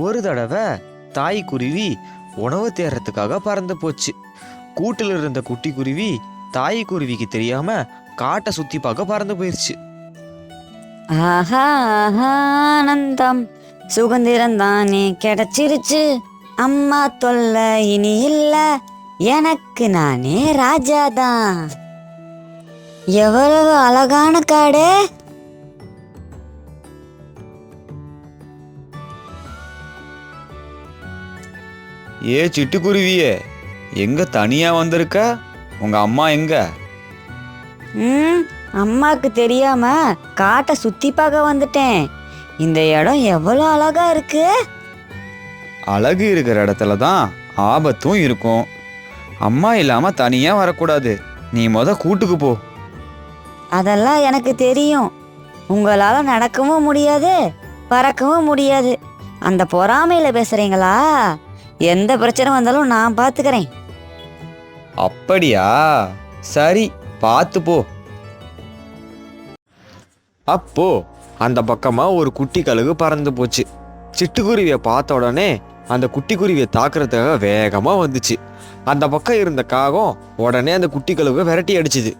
ஒரு தடவை தாய் குருவி உணவு தேடுறதுக்காக பறந்து போச்சு. கூட்டில் இருந்த குட்டி குருவி தாய் குருவிக்கு தெரியாம காட்டை சுத்தி பார்க்க பறந்து போயிருச்சு. ஆஹா ஆஹா, ஆனந்தம். சுதந்திரம் தானே கிடைச்சிருச்சு. அம்மா தொல்லை இனி இல்ல. எனக்கு நானே ராஜாதான். எவ்வளவு அழகான காடு. ஏ சிட்டுக்குருவியே எங்க தனியா வந்திருக்க? உங்க அம்மா எங்க? ம் அம்மாக்கு தெரியாம காட்டை சுத்தி பார்க்க வந்துட்டேன். இந்த இடம் எவ்வளவு அழகா இருக்கு? அழகு இருக்கிற இடத்துல தான் ஆபத்தும் இருக்கும். அம்மா இல்லாம தனியா வரக்கூடாது. நீ முத கூட்டுக்கு போ. அதெல்லாம் எனக்கு தெரியும். உங்களால நடக்கவும் முடியாது பறக்கவும் முடியாது. அந்த பொறாமையில பேசுறீங்களா? எந்த பிரச்சனை வந்தாலும் நான் பார்த்துக்கிறேன் அப்படியா? சரி பார்த்து போ. அப்போ அந்த பக்கமா ஒரு குட்டி கழுகு பறந்து போச்சு. சிட்டுக்குருவியை பார்த்த உடனே அந்த குட்டி குருவியை தாக்குறதுக்காக வேகமா வந்துச்சு. அந்த பக்கம் இருந்த காகம் உடனே அந்த குட்டி கழுகு விரட்டி அடிச்சுது.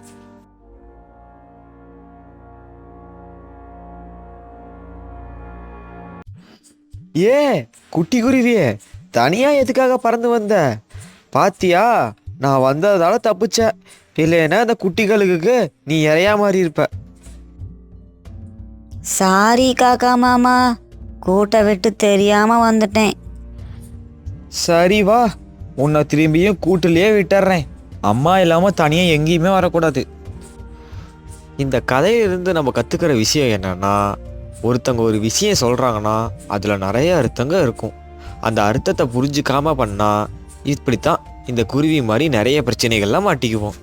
ஏ குட்டி குருவியே தனியா எதுக்காக பறந்து வந்த? பாத்தியா நான் வந்ததால தப்பிச்ச இல்லைன்னா அந்த குட்டி கழுகுக்கு நீ இறையா மாதிரி இருப்ப. சாரி காக்கா மாமா கூட்டை விட்டு தெரியாம வந்துட்டேன். சரி வா உன்னை திரும்பியும் கூட்டிலேயே விட்டுறேன். அம்மா இல்லாமல் தனியாக எங்கேயுமே வரக்கூடாது. இந்த கதையிலிருந்து நம்ம கற்றுக்கிற விஷயம் என்னன்னா ஒருத்தங்க ஒரு விஷயம் சொல்கிறாங்கன்னா அதில் நிறைய அர்த்தங்க இருக்கும். அந்த அர்த்தத்தை புரிஞ்சுக்காம பண்ணால் இப்படித்தான் இந்த குருவி மாதிரி நிறைய பிரச்சனைகள்லாம் மாட்டிக்குவோம்.